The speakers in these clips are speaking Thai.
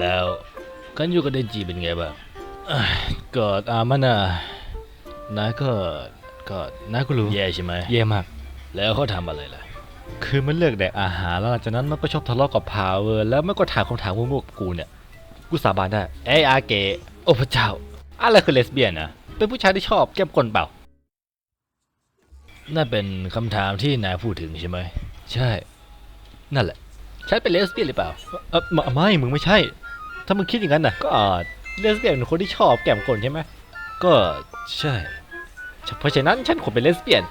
แล้วกันอยู่กับเดนจิเป็นไงบ้างเอ้ยก็ตามมันนะนายก็ก็นายก็รู้แย่ใช่ไหมแย่มาก แล้วเขาทำอะไรล่ะ คือมันเลือกแดกอาหารแล้วหลังจากนั้นมันก็ชอบทะเลาะกับพาวเวอร์แล้วมันก็ถามคำถามมั่วๆกับกูเนี่ยกูสาบานได้เอ้ยอาเกะโอ้พระเจ้าอะไรคือเลสเบี้ยนนะเป็นผู้ชายที่ชอบแก้มกลเปล่านั่นเป็นคำถามที่นายพูดถึงใช่ไหมใช่ นั่นแหละฉันเป็นเลสเบี้ยนหรือเปล่าเออไม่ไม่มึงไม่ใช่ ถ้ามึงคิดอย่างนั้นนะก็เลสเบี้ยนเป็นคนที่ชอบแก้มกลนใช่ไหมก็ใช่ เพราะฉะนั้นฉันควรเป็นเลสเบี้ยน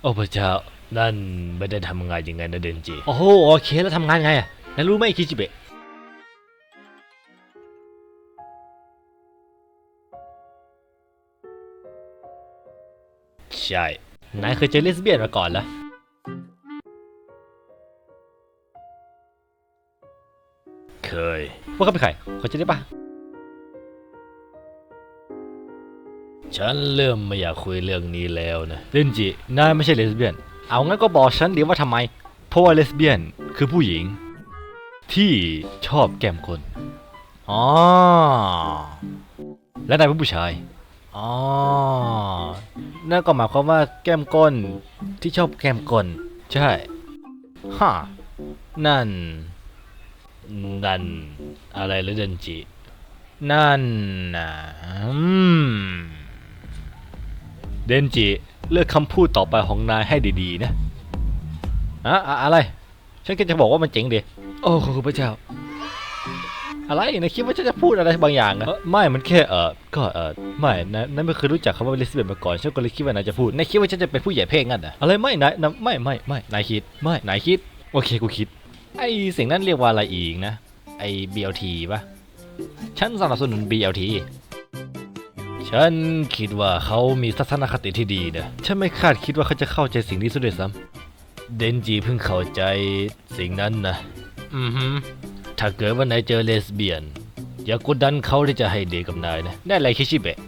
โอ้พระเจ้า นั่นไม่ได้ทำงานยังไงนะเดนจิ โอ้โหโอเคแล้วทำงานไงอะนายรู้ไหมคิจิเบะใช่ นายเคยเจอเลสเบี้ยนมาก่อนเหร เคย ว่าเขาเป็นใครเขาจะได้ปะฉันเริ่มไม่อยากคุยเรื่องนี้แล้วนะเลนจินายไม่ใช่เลสเบี้ยน เอางั้นก็บอกฉันดีว่าทำไม เพราะว่าเลสเบี้ยนคือผู้หญิง ที่ชอบแก้มคนอ๋อและนายเป็นผู้ชายอ๋อนั่นก็หมายความว่าแก้มก้นที่ชอบแก้มก้นใช่ ฮะ นั่น นั่นอะไรหรือเดนจิ นั่นนะอืมเดนจิ เลือกคำพูดต่อไปของนายให้ดีๆนะอะอะอะไร ฉันก็จะบอกว่ามันเจ๋งดีโอ้ขอบคุณพระเจ้า อะไรนายคิดว่าฉันจะพูดอะไรบางอย่างอะเอ่อไม่มันแค่เออก็เออไม่นะนายไม่เคยรู้จักคำว่าเลสเบี้ยนมาก่อนฉันก็เลยคิดว่านายจะพูดนายคิดว่าฉันจะเป็นผู้ใหญ่เพศงั้นเหรออะไรไม่นายนายไม่ไม่ไม่นายคิดไม่นายคิด โอเคกูคิด ไอสิ่งนั้นเรียกว่าอะไรอีกนะ ไอ BLT ปะฉันสนับสนุน BLT ฉันคิดว่าเขามีทัศนคติที่ดีนะ ฉันไม่คาดคิดว่าเขาจะเข้าใจสิ่งนี้ซะด้วยซ้เดนจิเพิ่งเข้าใจสิ่งนั้นนะ อือฮึถ้าเกิดว่านายเจอเลสเบียน อย่ากดดันเขาที่จะให้เดทกับนายนะ ได้ไรคิชิเบะ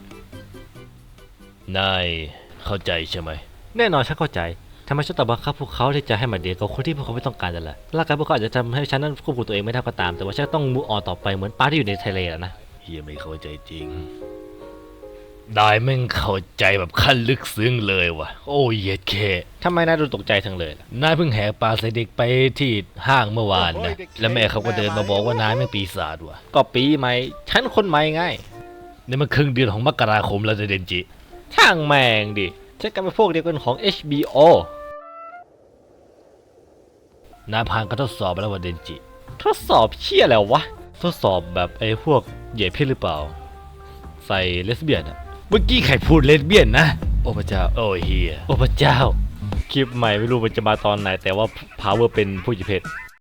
นายเข้าใจใช่ไหม แน่นอนฉันเข้าใจ ทำไมฉันต้องบังคับพวกเขาที่จะให้มาเดทกับคนที่พวกเขาไม่ต้องการนั่นแหละร่างกายพวกเขาอาจจะทำให้ฉันนั้นควบคุมตัวเองไม่ได้ก็ตาม แต่ว่าฉันต้องมูออนต่อไปเหมือนปลาที่อยู่ในทะเลแหละนะเฮียไม่เข้าใจจริง ได้แม่งเข้าใจแบบขั้นลึกซึ้งเลยว่ะ โอ้ยเย็ดเคทำไมนายดูตกใจทั้งเลยล่ะนายเพิ่งแหกปลาใส่เด็กไปที่ห้างเมื่อวานนะ แล้วแม่เขาก็เดินมาบอกว่านายไม่งปีศาจว่ะ ก็ปีใหม่ฉันคนใหม่ไงนี่มันครึ่งเดือนของมกราคมแล้วนะเดนจิช่างแมงดิ ฉันกลายเป็นพวกเดียวกันของ HBO นายผ่านการทดสอบไปแล้วว่าเดนจิ ทดสอบเชี่ยแล้ววะ ทดสอบแบบไอ้พวกเหยียดเพศหรือเปล่า ใส่เลสเบี้ยนอะเมื่อกี้ใครพูดเลสเบี้ยนนะ โอ้พระเจ้า โอ้ยเฮีย โอ้พระเจ้า คลิปใหม่ไม่รู้มันจะมาตอนไหน แต่ว่า power เป็นผู้หญิงเพศ